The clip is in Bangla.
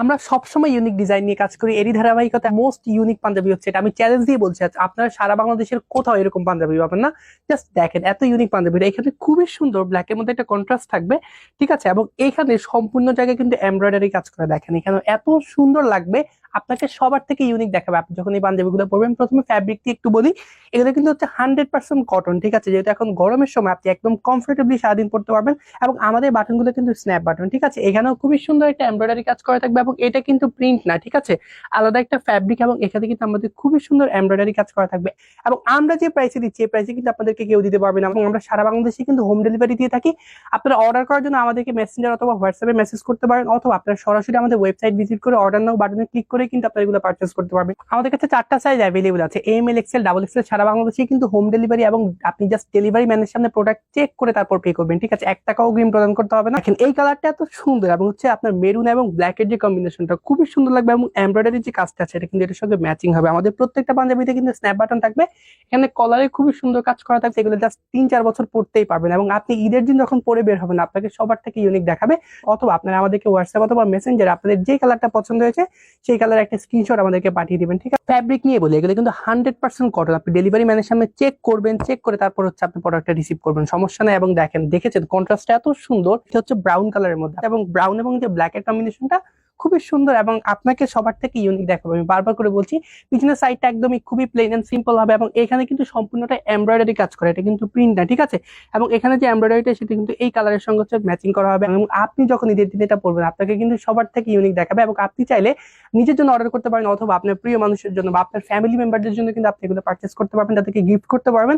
আমরা সবসময় ইউনিক ডিজাইন নিয়ে কাজ করি। এরই ধারাবাহিকতা মোস্ট ইউনিক পাঞ্জাবি হচ্ছে এটা। আমি চ্যালেঞ্জ দিয়ে বলছি আজ আপনারা সারা বাংলাদেশের কোথাও এরকম পাঞ্জাবি পাবেন না? জাস্ট দেখেন, এত ইউনিক পাঞ্জাবি এখানে খুবই সুন্দর ব্ল্যাকের মধ্যে একটা কন্ট্রাস্ট থাকবে, ঠিক আছে? এবং এখানে সম্পূর্ণ জায়গায় কিন্তু এমব্রয়ডারি কাজ করে। দেখেন এখানে এত সুন্দর লাগবে। আপনাকে সবার থেকে ইউনিক দেখাবে। আপনি যখন এই পাঞ্জাবিগুলো পরবেন, প্রথমে ফ্যাব্রিক দিয়ে একটু বলি, এগুলো কিন্তু হচ্ছে হান্ড্রেড পার্সেন্ট কটন ঠিক আছে? যেহেতু এখন গরমের সময় আপনি একদম কমফোর্টেবলি সারাদিন পড়তে পারবেন এবং আমাদের বাটনগুলো কিন্তু স্ন্যাপ বাটন ঠিক আছে? এখানেও খুবই সুন্দর একটা এমব্রয়ডারি কাজ করা থাকবে এবং এটা কিন্তু প্রিন্ট না, ঠিক আছে? আলাদা একটা ফ্যাব্রিক এবং এখানে কিন্তু আমাদের খুবই সুন্দর এমব্রয়ডারি কাজ করা থাকবে এবং আমরা যে প্রাইসে দিচ্ছি, এই প্রাইসে কিন্তু আপনাদেরকে কেউ দিতে পারবে না এবং আমরা সারা বাংলাদেশে কিন্তু হোম ডেলিভারি দিয়ে থাকি। আপনারা অর্ডার করার জন্য আমাদেরকে মেসেঞ্জার অথবা হোয়াটসঅ্যাপে মেসেজ করতে পারেন অথবা আপনারা সরাসরি আমাদের ওয়েবসাইট ভিজিট করে অর্ডার নাও বাটনে ক্লিক করে কিন্তু আপনারা এগুলো পারচেস করতে পারবেন। আমাদের কাছে চারটা সাইজ অ্যাভেলেবল আছে। M L XL double XL সারা বাংলাদেশে কিন্তু হোম ডেলিভারি এবং আপনি জাস্ট ডেলিভারি ম্যানের সামনে প্রোডাক্ট চেক করে তারপর পে করবেন, ঠিক আছে? এক টাকাও গ্রিম প্রদান করতে হবে না। দেখেন, এই কালারটা এত সুন্দর এবং হচ্ছে আপনার মেরুন এবং ব্ল্যাক এর যে কম্বিনেশনটা খুবই সুন্দর লাগবে এবং এমব্রয়ডারি যে কাজটা আছে, এটা কিন্তু এটার সঙ্গে ম্যাচিং হবে। আমাদের প্রত্যেকটা পাঞ্জাবিতে কিন্তু স্ন্যাপ বাটন থাকবে। এখানে কলারে খুবই সুন্দর কাজ করা থাকবে। এগুলো জাস্ট তিন চার বছর পড়তেই পারবেন এবং আপনি ঈদের দিন যখন পরে বের হবেন, আপনাকে সবার থেকে ইউনিক দেখাবে। অথবা আপনারা আমাদেরকে হোয়াটসঅ্যাপ অথবা মেসেঞ্জারে আপনাদের যে কালারটা পছন্দ হয়েছে, সেই একটা স্ক্রিনশট আমাদেরকে পাঠিয়ে দিবেন, ঠিক আছে? ফ্যাব্রিক নিয়ে বলি, এগুলো কিন্তু হান্ড্রেড পার্সেন্ট কটন আপনি ডেলিভারি ম্যানের সামনে চেক করবেন চেক করে তারপর হচ্ছে আপনি প্রোডাক্টটা রিসিভ করবেন, সমস্যা নাই। এবং দেখেন, দেখেছেন কন্ট্রাস্টটা এত সুন্দর, এটা হচ্ছে ব্রাউন কালারের মধ্যে। এবং ব্রাউন এবং যে ব্ল্যাকের কম্বিনেশনটা খুবই সুন্দর এবং আপনাকে সবার থেকে ইউনিক দেখাবো। আমি বারবার করে বলছি, পিছনের সাইডটা একদমই খুবই প্লেন এন্ড সিম্পল হবে এবং এখানে কিন্তু সম্পূর্ণটা এমব্রয়ডারি কাজ করে। এটা কিন্তু প্রিন্ট না, ঠিক আছে? এবং এখানে যে এমব্রয়ডারিটা সেটা কিন্তু এই কালারের সঙ্গে হচ্ছে ম্যাচিং করা হবে এবং আপনি যখন ঈদের দিনে এটা পরবেন, আপনাকে কিন্তু সবার থেকে ইউনিক দেখাবে এবং আপনি চাইলে নিজের জন্য অর্ডার করতে পারেন অথবা আপনার প্রিয় মানুষের জন্য বা আপনার ফ্যামিলি মেম্বারদের জন্য কিন্তু আপনি এগুলো পারচেস করতে পারবেন, তাদেরকে গিফট করতে পারবেন।